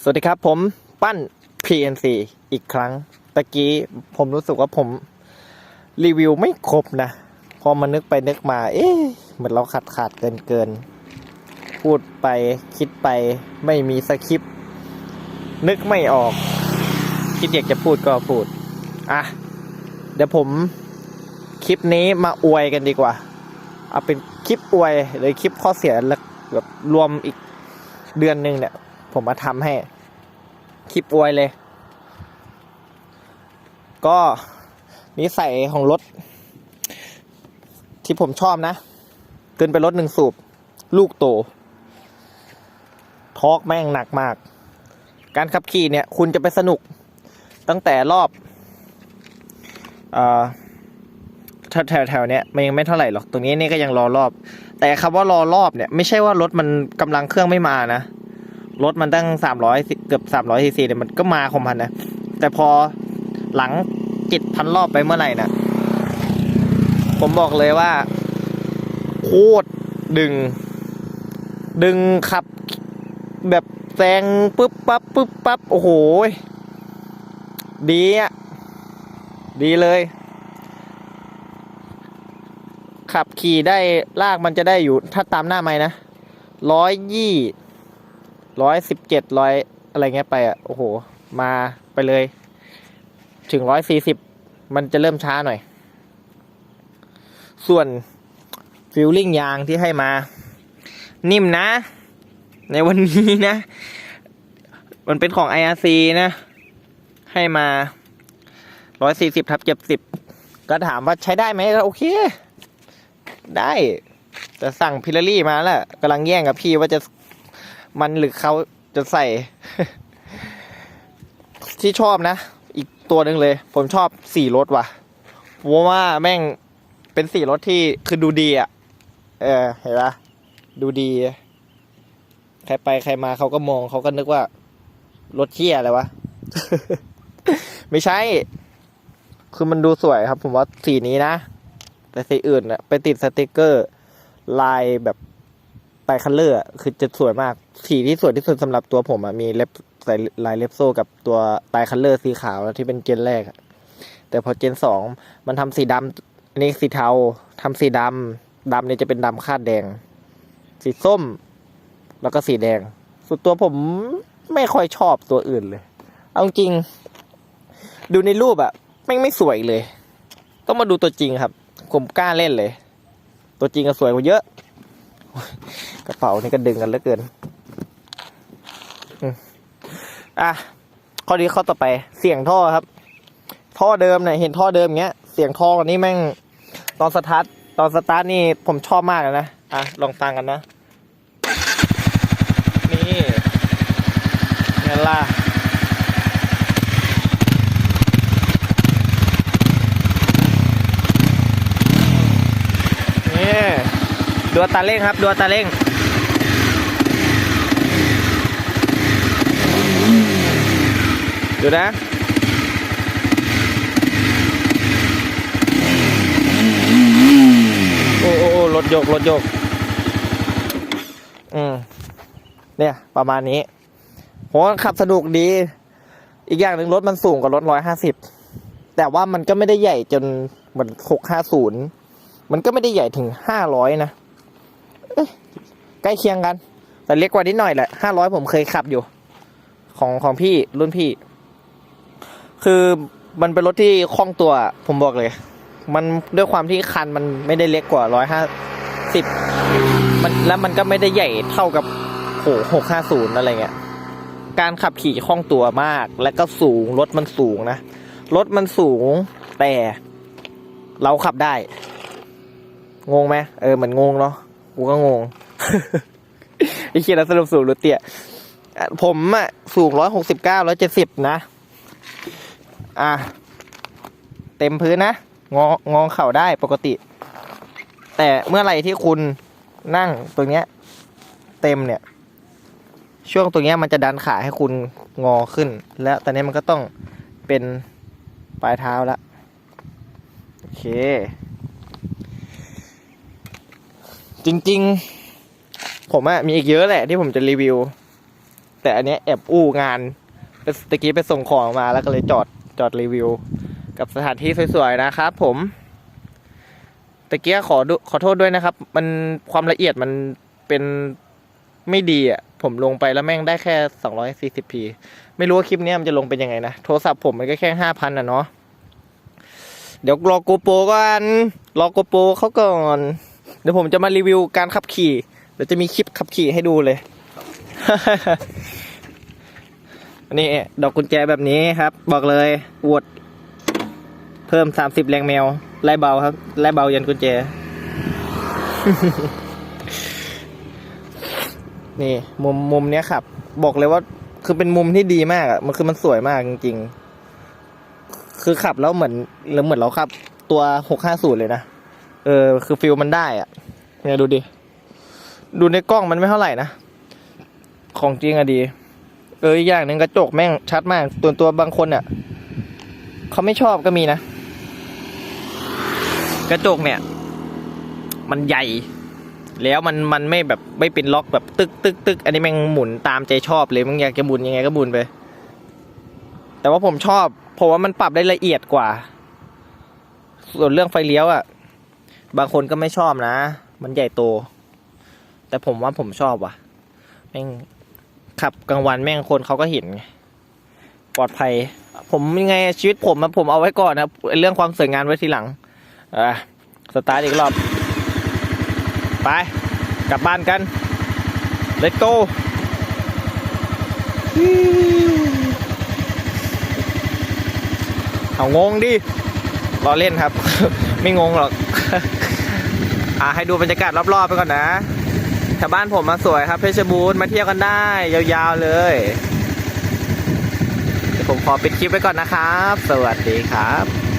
สวัสดีครับผมปั้น PNC อีกครั้ง ตะกี้ผมรู้สึกว่าผมรีวิวไม่ครบนะ พอมานึกไปนึกมา เอ๊ะเหมือนเราขาดขาดเกินเกิน พูดไปคิดไปไม่มีสคริปต์นึกไม่ออก คิดอยากจะพูดก็พูด อะ เดี๋ยวผมคลิปนี้มาอวยกันดีกว่า เอาเป็นคลิปอวยหรือคลิปข้อเสียแล้วแบบรวมอีกเดือนหนึ่งเนี่ย ผมมาทำให้คลิปอวยเลย ก็นิสัยของรถ ที่ผมชอบนะ เกินไปรถหนึ่งสูบ ลูกโตทอกแม่งหนักมาก การขับขี่เนี่ย คุณจะไปสนุก ตั้งแต่รอบอแถวแถวเนี้ยมันยังไม่เท่าไหร่หรอก ตรงนี้นี่ก็ยังรอรอบ แต่คำว่ารอรอบเนี่ย ไม่ใช่ว่ารถมันกำลังเครื่องไม่มานะ รถมันตั้งสามร้อยเกือบสามร้อยซีซีเนี่ยมันก็มาคมพันนะ แต่พอหลังจิตพันรอบไปเมื่อไหร่นะผมบอกเลยว่า โคตรดึง ดึงขับ แบบแซงปึ๊บปั๊บปึ๊บปั๊บโอ้โห ดีอะ ดีเลย ขับขี่ได้ลากมันจะได้อยู่ถ้าตามหน้าไม่นะร้อยยี่ ร้อยสิบเจ็ดร้อยอะไรเงี้ยไปอะโอ้โห มาไปเลย ถึงร้อยสี่สิบมันจะเริ่มช้าหน่อย ส่วนฟิลลิ่งยางที่ให้มา นิ่มนะ ในวันนี้นะ มันเป็นของ IRC นะ ให้มาร้อยสี่สิบทับเจ็ดสิบก็ถามว่าใช้ได้ไหมโอเค ได้ แต่สั่งพิลลี่มาแล้วกำลังแย่งกับพี่ว่าจะ มันหรือเขาจะใส่ ที่ชอบนะ อีกตัวหนึ่งเลย ผมชอบสีรถว่ะเพราะว่าแม่งเป็นสีรถที่คือดูดีอะ เออเห็นปะดูดี ใครไปใครมาเขาก็มองเขาก็นึกว่า รถเที่ยอะไรวะ ไม่ใช่ คือมันดูสวยครับ ผมว่าสีนี้นะ แต่สีอื่นอะไปติดสติกเกอร์ ลายแบบ ไตคัลเลอร์คือจะสวยมาก สีที่สวยที่สุดสำหรับตัวผมอะมีเล็บใส่ลายเล็บโซ่กับตัวไตคัลเลอร์สีขาวที่เป็นเจนแรกแต่พอเจนสองมันทำสีดำอันนี้สีเทาทำสีดำดำเนี่ยจะเป็นดำคาดแดง สีส้ม แล้วก็สีแดงส่วนตัวผมไม่ค่อยชอบตัวอื่นเลย เอาจริง ดูในรูปอะแม่งไม่สวยเลย ต้องมาดูตัวจริงครับ ผมกล้าเล่นเลย ตัวจริงก็สวยกว่าเยอะ กระเป๋านี่ก็ดึงกันเหลือเกินอะข้อดีข้อต่อไปเสียงท่อครับ ท่อเดิมเนี่ยเห็นท่อเดิมเงี้ย เสียงท่อันนี่แม่งตอนสตาร์ทตอนสตาร์ทนี่ผมชอบมากเลยนะอะลองฟังกันนะ นี่ไงล่ะ นี่ ดูอัตาเร่งครับดูอัตาเร่งดูนะโอ้โอ้รถโยกรถโยกอืมเนี่ยประมาณนี้ผมขับสนุกดี อีกอย่างหนึ่งรถมันสูงกว่ารถร้อยห้าสิบแต่ว่ามันก็ไม่ได้ใหญ่จนเหมือนหกห้าศูนย์มันก็ไม่ได้ใหญ่ถึงห้าร้อยนะ ใกล้เคียงกัน แต่เล็กกว่านิดหน่อยแหละห้าร้อยผมเคยขับอยู่ ของของพี่รุ่นพี่ คือมันเป็นรถที่คล่องตัว ผมบอกเลย มันด้วยความที่คันมันไม่ได้เล็กกว่าร้อยห้าสิบมันแล้วมันก็ไม่ได้ใหญ่เท่ากับโหหกห้าศูนย์อะไรเงี้ยการขับขี่คล่องตัวมาก และก็สูงรถมันสูงนะรถมันสูงแต่เราขับได้ งงไหมเออเหมือนงงเนาะ กูก็งงไอ้เคียนสรุปสูงหรือเตี้ยผมอะสูงร้อยหกสิบเก้าร้อยเจ็ดสิบนะ อะ เต็มพื้นนะ งองอเข่าได้ปกติ แต่เมื่อไหร่ที่คุณนั่งตรงเนี้ย เต็มเนี่ย ช่วงตรงเนี้ยมันจะดันขาให้คุณงอขึ้น แล้วตอนนี้มันก็ต้องเป็นปลายเท้าล้วโอเค จริง ๆ ผมอะมีอีกเยอะแหละที่ผมจะรีวิว แต่อันเนี้ยแอบอู้งานตะกี้ไปส่งของมาแล้วก็เลยจอดจอดรีวิว กับสถานที่สวยๆนะครับผมตะเกียขอขอโทษด้วยนะครับ มันความละเอียดมันเป็นไม่ดีอะ ผมลงไปแล้วแม่งได้แค่ 240p ไม่รู้ว่าคลิปเนี้ยมันจะลงเป็นยังไงนะ โทรศัพท์ผมมันก็แค่ 5,000อะเนาะ เดี๋ยวรอโกโปรก่อน รอโกโปรเขาก่อน เดี๋ยวผมจะมารีวิวการขับขี่ เดี๋ยวจะมีคลิปขับขี่ให้ดูเลย นี่ดอกกุญแจแบบนี้ครับ บอกเลยอวด เพิ่มสามสิบแรงแมวไล่เบาครับไล่เบายันกุญแจ นี่มุมมุมเนี้ยครับ บอกเลยว่าคือเป็นมุมที่ดีมากอะ มันคือมันสวยมากจริง ๆ คือขับแล้วเหมือนแล้วเหมือนเราขับ ตัวหกห้าศูนย์เลยนะ เออ คือฟิลมันได้อะเนี่ยดูดิ ดูในกล้องมันไม่เท่าไหร่นะ ของจริงอะดี เอออีกอย่างหนึ่งกระจกแม่งชัดมาก ตัวตัวบางคนอะเขาไม่ชอบก็มีนะ กระจกเนี่ย มันใหญ่ แล้วมันมันไม่แบบไม่เป็นล็อกแบบตึกตึกตึกอันนี้แม่งหมุนตามใจชอบเลยมึงอยากจะหมุนยังไงก็หมุนไป แต่ว่าผมชอบเพราะว่ามันปรับได้ละเอียดกว่า ส่วนเรื่องไฟเลี้ยวอะ บางคนก็ไม่ชอบนะ มันใหญ่โต แต่ผมว่าผมชอบว่ะ แม่งขับกลางวันแม่งคนเขาก็เห็นไงปลอดภัย ผมยังไงชีวิตผมผมเอาไว้ก่อนนะเรื่องความสวยงามไว้ทีหลังอะสตาร์ทอีกรอบ ไป กลับบ้านกัน let's go เอางงดิรอเล่นครับ ไม่งงหรอก อ่าให้ดูบรรยากาศรอบๆไปก่อนนะแถวบ้านผมมาสวยครับ เพชรบูรณ์มาเที่ยวกันได้ ยาวๆเลยเดี๋ยวผมขอปิดคลิปไว้ก่อนนะครับ สวัสดีครับ